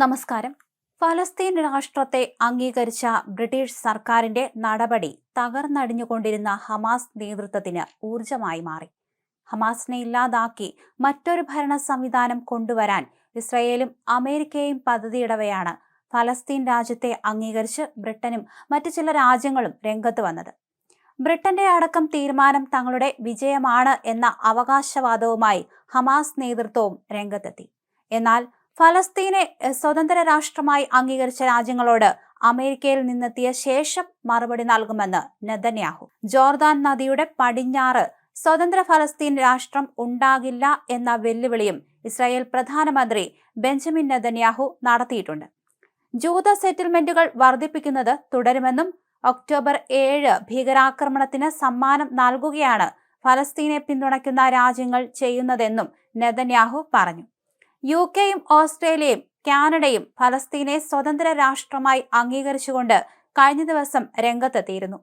നമസ്കാരം. ഫലസ്തീൻ രാഷ്ട്രത്തെ അംഗീകരിച്ച ബ്രിട്ടീഷ് സർക്കാരിന്റെ നടപടി തകർന്നടിഞ്ഞുകൊണ്ടിരുന്ന ഹമാസ് നേതൃത്വത്തിന് ഊർജമായി മാറി. ഹമാസിനെ ഇല്ലാതാക്കി മറ്റൊരു ഭരണ സംവിധാനം കൊണ്ടുവരാൻ ഇസ്രയേലും അമേരിക്കയും പദ്ധതിയിടവെയാണ് ഫലസ്തീൻ രാജ്യത്തെ അംഗീകരിച്ച് ബ്രിട്ടനും മറ്റു ചില രാജ്യങ്ങളും രംഗത്ത് വന്നത്. ബ്രിട്ടന്റെ അടക്കം തീരുമാനം തങ്ങളുടെ വിജയമാണ് എന്ന അവകാശവാദവുമായി ഹമാസ് നേതൃത്വവും രംഗത്തെത്തി. എന്നാൽ ഫലസ്തീനെ സ്വതന്ത്ര രാഷ്ട്രമായി അംഗീകരിച്ച രാജ്യങ്ങളോട് അമേരിക്കയിൽ നിന്നെത്തിയ ശേഷം മറുപടി നൽകുമെന്ന് നെതന്യാഹു. ജോർദാൻ നദിയുടെ പടിഞ്ഞാറ് സ്വതന്ത്ര ഫലസ്തീൻ രാഷ്ട്രം ഉണ്ടാകില്ല എന്ന വെല്ലുവിളിയും ഇസ്രായേൽ പ്രധാനമന്ത്രി ബെഞ്ചമിൻ നെതന്യാഹു നടത്തിയിട്ടുണ്ട്. ജൂത സെറ്റിൽമെന്റുകൾ വർദ്ധിപ്പിക്കുന്നത് തുടരുമെന്നും ഒക്ടോബർ ഏഴ് ഭീകരാക്രമണത്തിന് സമ്മാനം നൽകുകയാണ് ഫലസ്തീനെ പിന്തുണയ്ക്കുന്ന രാജ്യങ്ങൾ ചെയ്യുന്നതെന്നും നെതന്യാഹു പറഞ്ഞു. യു കെയും ഓസ്ട്രേലിയയും കാനഡയും ഫലസ്തീനെ സ്വതന്ത്ര രാഷ്ട്രമായി അംഗീകരിച്ചുകൊണ്ട് കഴിഞ്ഞ ദിവസം രംഗത്തെത്തിയിരുന്നു.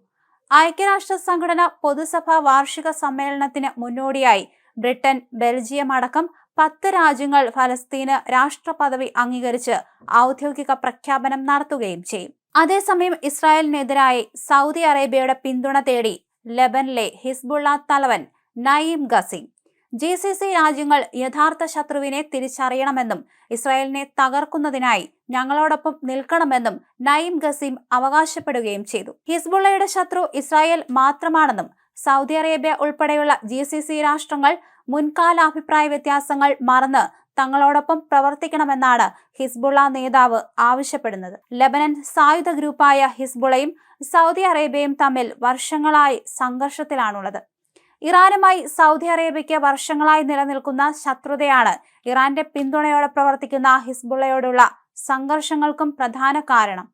ഐക്യരാഷ്ട്ര സംഘടന പൊതുസഭാ വാർഷിക സമ്മേളനത്തിന് മുന്നോടിയായി ബ്രിട്ടൻ ബെൽജിയം അടക്കം പത്ത് രാജ്യങ്ങൾ ഫലസ്തീന് രാഷ്ട്രപദവി അംഗീകരിച്ച് ഔദ്യോഗിക പ്രഖ്യാപനം നടത്തുകയും ചെയ്യും. അതേസമയം ഇസ്രായേലിനെതിരായി സൗദി അറേബ്യയുടെ പിന്തുണ തേടി ലെബനിലെ ഹിസ്ബുള്ള തലവൻ Naim Qassem G C C രാജ്യങ്ങൾ യഥാർത്ഥ ശത്രുവിനെ തിരിച്ചറിയണമെന്നും ഇസ്രായേലിനെ തകർക്കുന്നതിനായി ഞങ്ങളോടൊപ്പം നിൽക്കണമെന്നും നയിം ഗസീം അവകാശപ്പെടുകയും ചെയ്തു. ഹിസ്ബുള്ളയുടെ ശത്രു ഇസ്രായേൽ മാത്രമാണെന്നും സൗദി അറേബ്യ ഉൾപ്പെടെയുള്ള ജി സി സി രാഷ്ട്രങ്ങൾ മുൻകാല അഭിപ്രായ വ്യത്യാസങ്ങൾ മറന്ന് തങ്ങളോടൊപ്പം പ്രവർത്തിക്കണമെന്നാണ് ഹിസ്ബുള്ള നേതാവ് ആവശ്യപ്പെടുന്നത്. ലബനൻ സായുധ ഗ്രൂപ്പായ ഹിസ്ബുളയും സൗദി അറേബ്യയും തമ്മിൽ വർഷങ്ങളായി സംഘർഷത്തിലാണുള്ളത്. ഇറാനുമായി സൗദി അറേബ്യയ്ക്ക് വർഷങ്ങളായി നിലനിൽക്കുന്ന ശത്രുതയാണ് ഇറാന്റെ പിന്തുണയോടെ പ്രവർത്തിക്കുന്ന ഹിസ്ബുള്ളയോടുള്ള സംഘർഷങ്ങൾക്കും പ്രധാന കാരണം.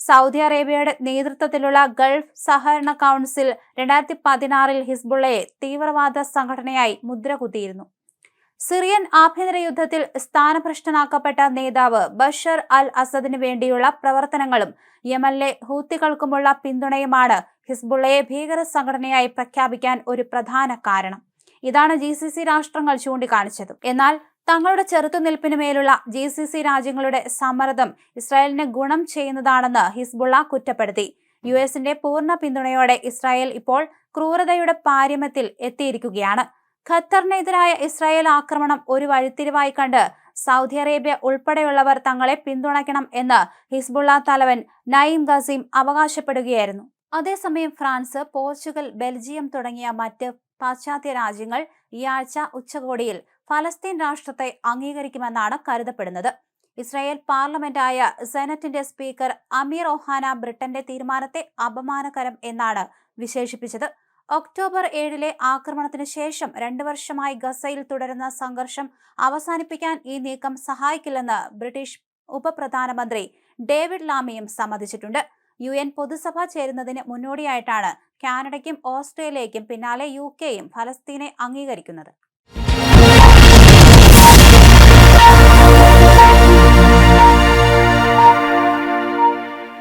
സൗദി അറേബ്യയുടെ നേതൃത്വത്തിലുള്ള ഗൾഫ് സഹകരണ കൗൺസിൽ രണ്ടായിരത്തി പതിനാറിൽ ഹിസ്ബുള്ളയെ തീവ്രവാദ സംഘടനയായി മുദ്രകുത്തിയിരുന്നു. സിറിയൻ ആഭ്യന്തര യുദ്ധത്തിൽ സ്ഥാനഭ്രഷ്ടനാക്കപ്പെട്ട നേതാവ് ബഷർ അൽ അസദിന് വേണ്ടിയുള്ള പ്രവർത്തനങ്ങളും യമനിലെ ഹൂത്തികൾക്കുമുള്ള പിന്തുണയുമാണ് ഹിസ്ബുള്ളയെ ഭീകര സംഘടനയായി പ്രഖ്യാപിക്കാൻ ഒരു പ്രധാന കാരണം. ഇതാണ് ജി സി സി രാഷ്ട്രങ്ങൾ ചൂണ്ടിക്കാണിച്ചത്. എന്നാൽ തങ്ങളുടെ ചെറുത്തുനിൽപ്പിന് മേലുള്ള ജി സി സി രാജ്യങ്ങളുടെ സമ്മർദ്ദം ഇസ്രായേലിന് ഗുണം ചെയ്യുന്നതാണെന്ന് ഹിസ്ബുള്ള കുറ്റപ്പെടുത്തി. യു എസിന്റെ പൂർണ പിന്തുണയോടെ ഇസ്രായേൽ ഇപ്പോൾ ക്രൂരതയുടെ പാരമ്യത്തിൽ എത്തിയിരിക്കുകയാണ്. ഖത്തറിനെതിരായ ഇസ്രായേൽ ആക്രമണം ഒരു വഴിത്തിരിവായി കണ്ട് സൗദി അറേബ്യ ഉൾപ്പെടെയുള്ളവർ തങ്ങളെ പിന്തുണയ്ക്കണം എന്ന് ഹിസ്ബുള്ള തലവൻ നയിം ഗസീം അവകാശപ്പെടുകയായിരുന്നു. അതേസമയം ഫ്രാൻസ് പോർച്ചുഗൽ ബെൽജിയം തുടങ്ങിയ മറ്റ് പാശ്ചാത്യ രാജ്യങ്ങൾ ഈ ആഴ്ച ഉച്ചകോടിയിൽ ഫലസ്തീൻ രാഷ്ട്രത്തെ അംഗീകരിക്കുമെന്നാണ് കരുതപ്പെടുന്നത്. ഇസ്രായേൽ പാർലമെന്റായ സെനറ്റിന്റെ സ്പീക്കർ അമീർ ഒഹാന ബ്രിട്ടന്റെ തീരുമാനത്തെ അപമാനകരം എന്നാണ് വിശേഷിപ്പിച്ചത്. ഒക്ടോബർ ഏഴിലെ ആക്രമണത്തിന് ശേഷം രണ്ടു വർഷമായി ഗസയിൽ തുടരുന്ന സംഘർഷം അവസാനിപ്പിക്കാൻ ഈ നീക്കം സഹായിക്കില്ലെന്ന് ബ്രിട്ടീഷ് ഉപപ്രധാനമന്ത്രി ഡേവിഡ് ലാമിയും സമ്മതിച്ചിട്ടുണ്ട്. യു എൻ പൊതുസഭ ചേരുന്നതിന് മുന്നോടിയായിട്ടാണ് കാനഡയ്ക്കും ഓസ്ട്രേലിയയ്ക്കും പിന്നാലെ യു കെയും ഫലസ്തീനെ അംഗീകരിക്കുന്നത്.